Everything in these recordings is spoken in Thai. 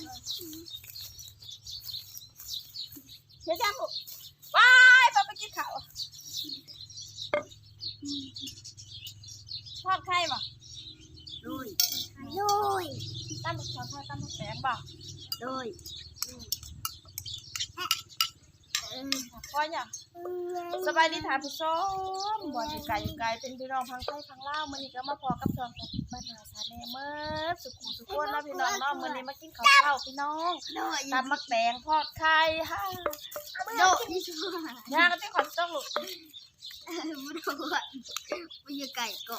เดี๋ยวจ้าลูกว้ายป้าไปกินข้าวทอดไข่บ่ลุยลุยตั้มทอดไข่ตั้มแสงบ่ลุยพอเนี่ยสบายดีถ่ายผู้ชมบ่อยู่ไกลอยู่ไกลเป็นพี่น้องพังไทยพังลาวมื้อนี้ก็มาพอกับจอง มิดสุขุสุขคนแล้วพี่น้องเนาะมื้อนี้มากินข้าวเช้าพี่น้องลุยตำมักแตงทอดไข่ฮ่าโดดนี่ชัวร์ย่างก็ที่ขอต้องลูกไม่โดดไม่อยู่ไก่ก็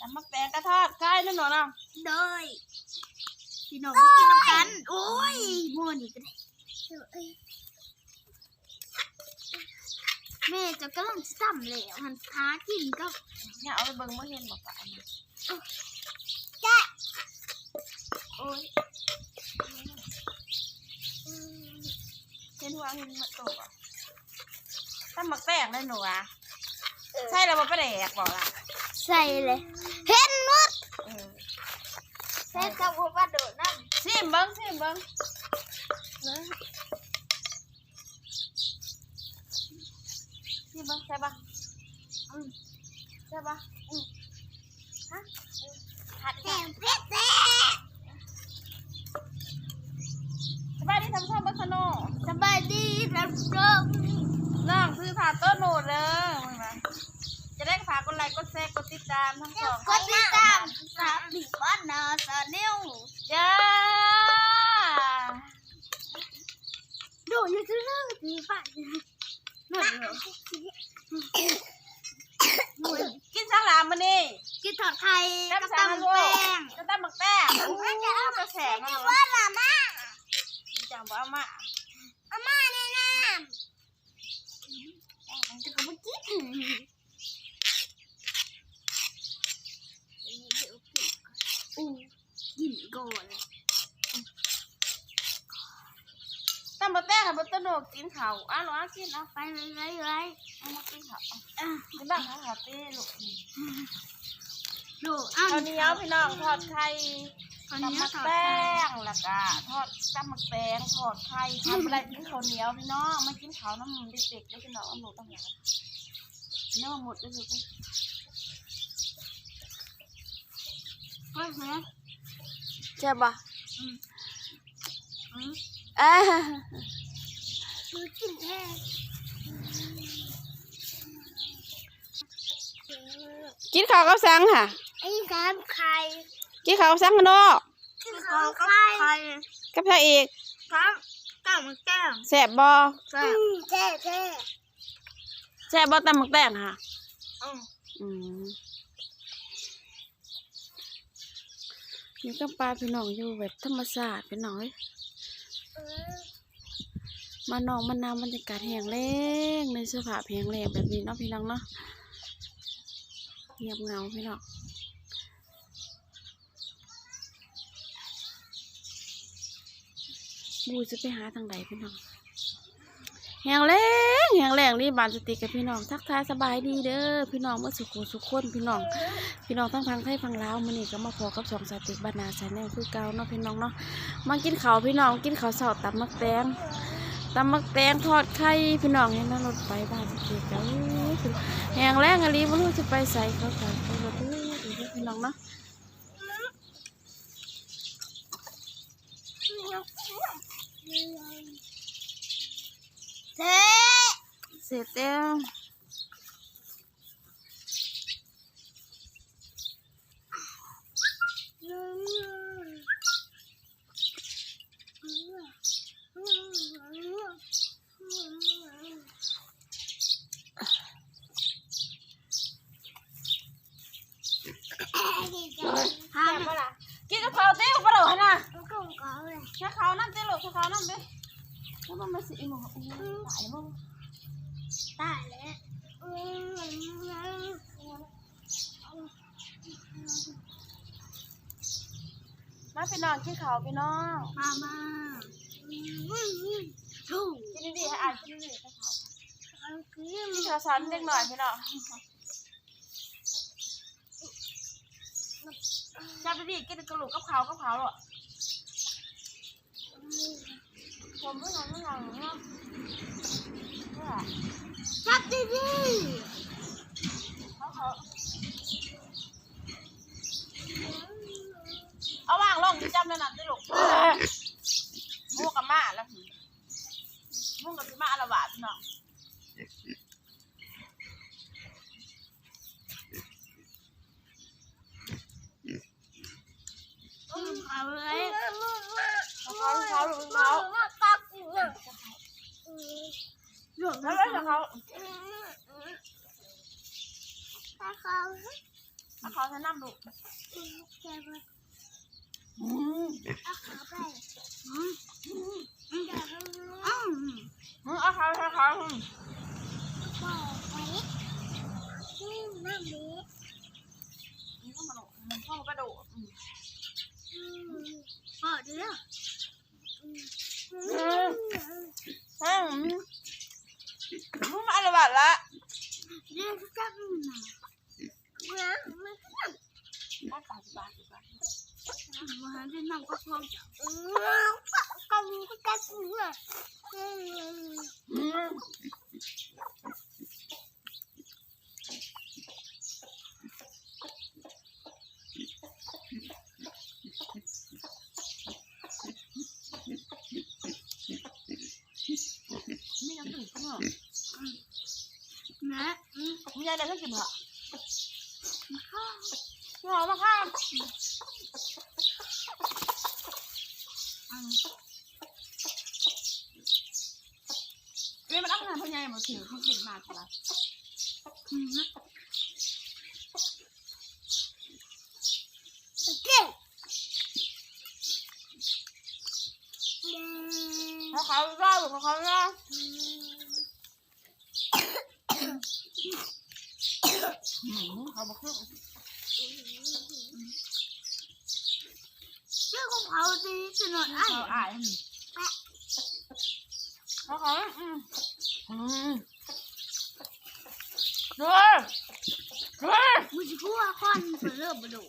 ตำมักแตงก็ทอดไข่นั่นหนูเนาะโดยพี่น้องมากินน้ำกันโอ้ยโมนี่ก็ได้แม่จะกำลังจะซ้ำแล้วหันท้ากินก็เนี่ยเอาไปเบิ่งบ่เห็นบ่ปะอันนี้แจ๊ะ โอ้ยเห็นหัวเห็นมะโตบ่ตำมักแตงได้หนูอะใช่แล้วบ่ไปแดกบ่ล่ะใส่เลย เห็นหมดเออใส่กับหัวปลาโดดนั่นซิมเบิ้งซิมเบิ้งซิมเบิ้งใช่ปะอืมใช่ปะอืมฮะอืมหัดแหแก่มเพชรแท้ สบายดีทำชอบบัคโนสบายดีรับชมน้องซื้อผ่าต้นโหนดเลยมึงนะจะได้ฝากกดไลค์กดแชร์กดติดตามทั้งสองกดติดตามสามดิบ้านนาสาเนลจ้าโดดอยู่ที่นั่นดีป่ะหน่อยเหรอกินสังหลามมานี่กินทอดไข่น้ำกับสังตำลูแป้กงก็ตั้มหมักแป้งโอ้ยกระแสมาเลยว่ามาม่า จังบ่เอาม่าอาม่าในะน้ำจะกับเมื่อกี้อู้กินก่อนตั้มหมักแป้งให้บัตเตอร์โนกินข้าวอ้าวกินเอาไปเลยเลยเลยเอามากินข้าวเอาอะกินบ้างค่ะค่ะเต้ลูกโดดอ้าวเหนียวพี่น้องทอดไข่ อนตำนี้มักทอดแป้งแล้วก็ทอดตำมักแตงทอดไข่ทำอะไรกินข้าวเหนียวพี่น้องมากินข้าวน้ำเด็กๆแล้วพี่น้องเอาหนูต้องอย่างเนื้อหมดเลยลูกก็เหรอใช่ปะอืมเอ้ยคือกินแท้กินข้าวกับสังค่ะไอ้น้ำไข่ กินข้าวกับสังกันเนาะกินของไข่ไข่กับพระเอกครับตั้งแก้มแซ่บบ่แซ่แท้แท้แซ่บบ่ตำหมักแตงค่ะอืมอืมนี่ก็ปลาพี่น้องอยู่แบบธรรมชาติพี่น้องเอ้ยเออมานองมานาวบรรยากาศแห้งแล้งในเสื้อผ้าแพงแรงแบบนี้เนาะพี่น้องเนาะเงียบเหงาพี่น้อง บูจะไปหาทางใดพี่น้องแห้งแรงแห้งแรงนี่บานสติกับพี่น้อง ทักทายสบายดีเด้อพี่น้องเมื่อสุขสุขคนพี่น้อง พี่น้องทั้งพังไทยพังลาวมื้อนี้ก็มาพอกับสองสติบานนาชาแนลคือเก่าเนาะพี่น้องเนาะมากินข้าวพี่น้องกินข้าวเสาตับมักแตงตำมักแตงทอดไข่พี่น้องเห็นนั่นรถไปบานเด็กกันแหงแรงอะไรไม่รู้จะไปใส่เขาใส่เขารถเด้พี่น้องเนาะ เท่เสร็จแล้ว ทำ แม่ล่ะกินกะเพราเต้กะเพราหน่ะ ลูกของเขาเลย แค่เขานั่นเต้ลูกแค่เขานั่นเต้ แล้วมันมาสิอีหนูโอ้ยตายมั้งตายแล้วมาพี่น้องกินข้าวพี่น้องมามาถูกกินดีๆอ่านกินดีๆให้เขาเอาคืนกินข้าซ้อนเล็กหน่อยพี่น้องจับดีกินกระโหลกกับเขากับเขาหรอ ผมไม่ทำไม่ทำเนาะจับดีดีเขาเขาเอาวางลงที่จำนั่นน่ะที่ลูกมูกับมาแล้วมูกับพี่มาละบาทเนาะเอาเลยเขาเขาเขาเขา แล้วแล้วเขาเขาจะนั่งลูอืมเอาเขาเขาเขานี่ก็มาลูกมันเข้ากระโดดพอเดี๋ยว อืมมูมาละบาทละเดี๋ยวจับนะมันก็บาทบาทบาทบาทมันจะนั่งก็พอจะก็มีก็จับนะอืมไม่ยังตื่นเนาะ นะ มีอะไรก็กินเหรอหอมมากค่ะเว้ยมันอักงานพญายมาถือเขาเห็นมาใช่ไหมเก่งเขาเขาเล่าเขาเขาเล่า เขาบอกคือชื่อของเขาดีสนุกไอ้เขาอายเขาเขาอืมอืมด้วยด้ยมึงจะพูดว่าคอนเปิดเริ่มมาดู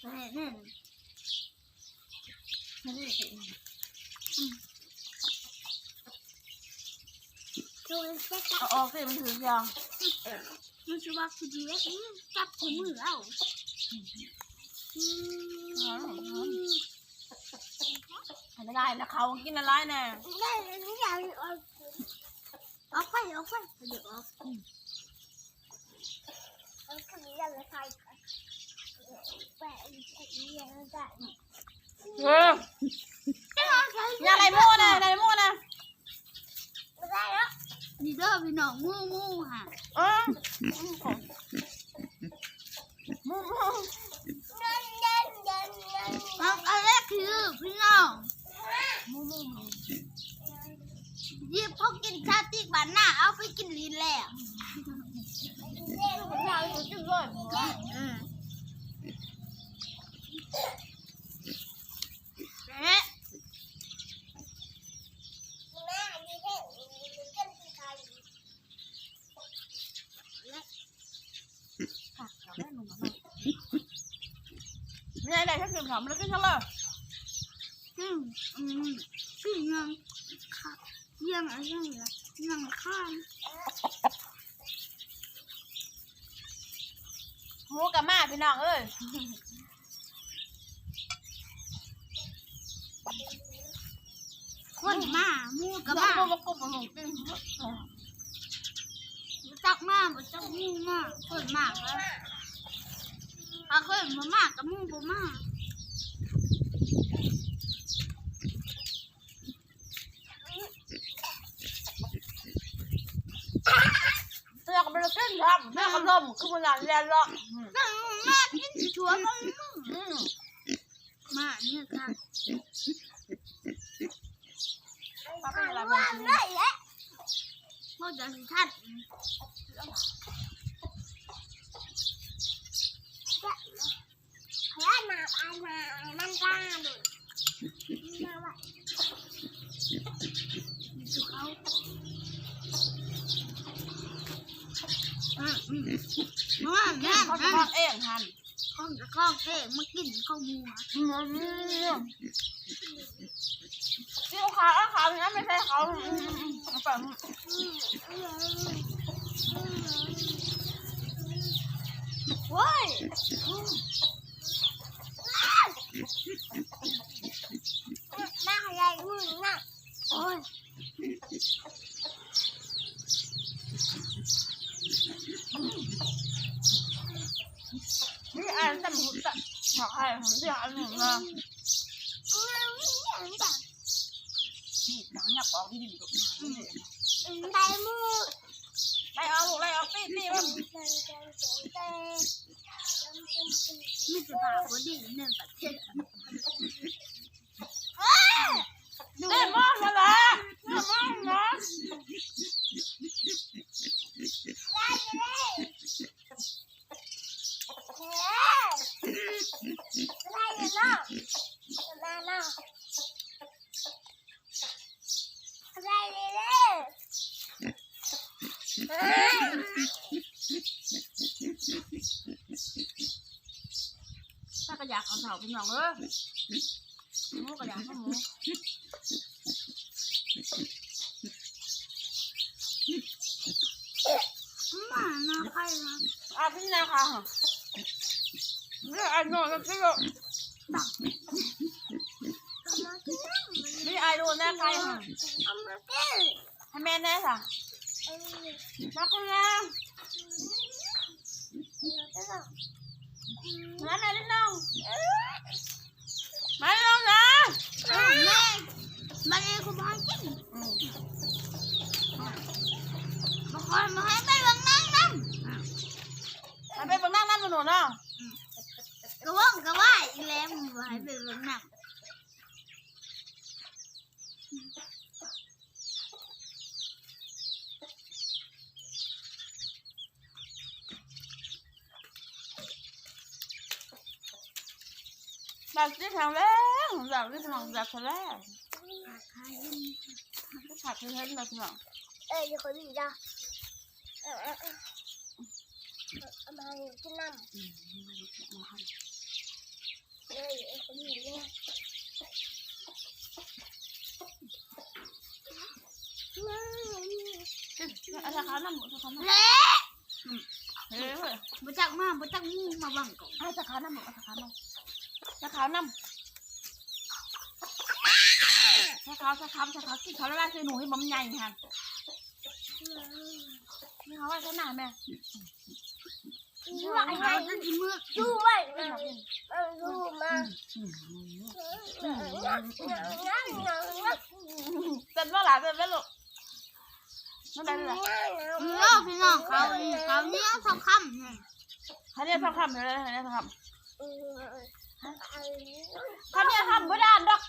แต่เนี่ยไม่ได้กินตัวเซ็กเออกสิมันถือยัง มันจะว่าคือดีเล็กจับถุงมือเอาไม่ได้นะเขากินอะไรแน่ได้เลยไม่อยากเอาเอาไปเอาไปเดี๋ยวเอาเอาคนนี้ยังไม่ใครแปะอีกทียังไม่ได้เอออย่าอะไรมั่วนะอะไรมั่วนะไม่ได้แล้ว นี่เด้อพี่น้องมู่มู่ค่ะ เออมั่วมั่ว เอาอันแรกคือพี่น้อง มั่วมั่ว หยิบพกกินชาติกบานหน้าเอาไปกินลิ้นแล้ว เราอยู่จุดเลย เออเอ๊ะ ไม่ ได้ถ้ากินแล้วกินทั้งเลยอืมอืมพี่ยังค่ะยังอะไรล่ะยังข้ามหมูกับมาพี่น้องเอ้ยคนมาหมูกับมามาบอกกบหมูกินจักมาบ่จักหมูมาคนมากแล้วถ้าคนมามากกับหมูบ่มา เสื้อก็ไม่ได้นครับแม่ก็ล้มคือมันงานเรียนละนั่งมากินชัวร์มันมาเนี่ยค่ะป้าเป็นอะไรบ้างได้แล้วพ่อจะสิทัดพยานาอานามันกล้าดูมาว่าดูเขา อืมอืมมาแม่เขาจะนั่นทำเองทันข้องจะข้องเองมากินข้าวมูอืมเกี่ยวขาเอาขาอย่างนั้นเขาอืมอืมเอาไปโว้ยนั่งอะไรมึงนั่งโอ้ย นี่อ่านแต่หมูแต่ขอให้ผมจะอ่นหนึ่งนะนี่น้องอยากบอกที่ดีกับน้องนี่ไก่มือไล่เอาลูกไล่เอาปี๊ปี๊มันไม่จะพาคนดีหนึ่งประเทศเต้นมากมาละเต้นมากนะ ถ้ากระยากของเถา พี่น้องเออหมูกระยากของหมูมาหน้าใครนะอะพี่นาค่ะนี่ไอ้โน่นก็คือนี่ไอ้ดูแน่ใครค่ะเอามาเต้นให้แม่แน่ค่ะเอามาเต้นรักคุณนะ มาแม่นิดนึงมาเร็วนะเอาแม่มาเรียนคุณพ่อจริงอืมมาคอยมาให้ไปบางนั่งนั่งมาไปเบังนั่งนั่นมาหนูเนาะกระว่องกระว่ายอีแล้วมาให้ไปบางนั่ง แบบที่แถวแล้วแบบที่ทางแบบแถวแล้วก็ขาดเพื่อนแบบพี่น้องเอ้ยคนนี้จ้ะเออเออเออเอามากินน้ำเอ้ยคนนี้เนี่ยอะไรคะน้ำหมูจะทำน้ำเละเฮ้ยเฮ้ยมาจากมามาจากงูมาบังก่อนอะไรจะขาวน้ำหมูจะขาวน้ำ จะขาวน้ำจะขาวจะขาวจะขาวกินเขาแล้วแม่คือหนูให้มันใหญ่ค่ะนี่เขาว่าขนาดแม่ดูไอ้ดูไว้ดูมาเต็มแล้วหล่ะเต็มแล้วลูกนั่นได้เลยโลกพี่น้องเขาเขาเนี่ยเขาคำเขาเนี่ยทำคำเลยเขาเนี่ยทำคำ ขาเนี่ยทำไม่ได้ดอก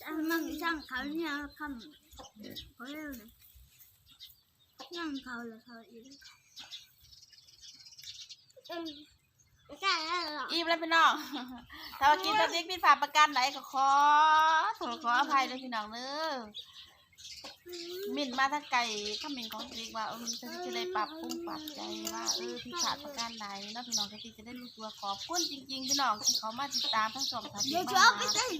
จังนั่งช่างเขาเนี่ยคำเขาเรียกเลยช่งเขาเลยเขาอีกใช่แล้วหรออิ่มแล้วพี่น้อง ถ้าว่ากินสติ๊กพี่ฝากประกันไหนก็ขอขออภัยเลยพี่น้องเด้อห มินมาถ้าไก่ข้าหมิ่นของสติ๊กว่าเออจะได้ปรับปรุงปรับใจว่าเออพี่ขาดประกันไหนเนาะพี่น้องสติ๊กจะได้รู้ตัวขอบคุณจริงๆพี่น้องที่เขามาติดตามทั้งสองสามาน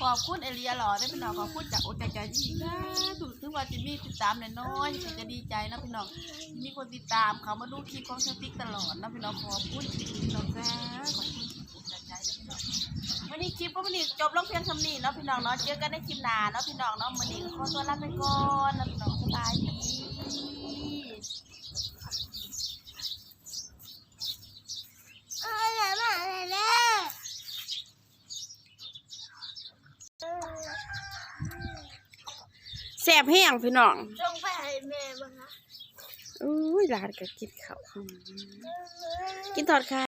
ขอบคุณเอเลียหล่อได้พี่น้องขอบคุณจากโอใจใจจริงๆนะถึงถึงว่าจะมีติดตามน้อยๆจะดีใจนะพี่น้องมีคนติดตามเขามาดูคลิปของสติ๊กตลอดนะพี่น้องขอบคุณจริงๆพี่น้องแซ่ขอบคุณโอใจใจพี่น้อง วันนี้คลิปก็วันนี้จบลงเพียงเท่านี้เนาะพี่น้องเนาะเจอกันในคลิปหน้าเนาะพี่น้องเนาะวันนี้ก็ขอตัวลาไปก่อนนะพี่น้องสบายดีอะไรมาอะไรเนี่ยแซ่บแห้งพี่น้องจงไปให้แม่บ้างนะอุ้ยหลานก็กินข้าวกินทอดไข่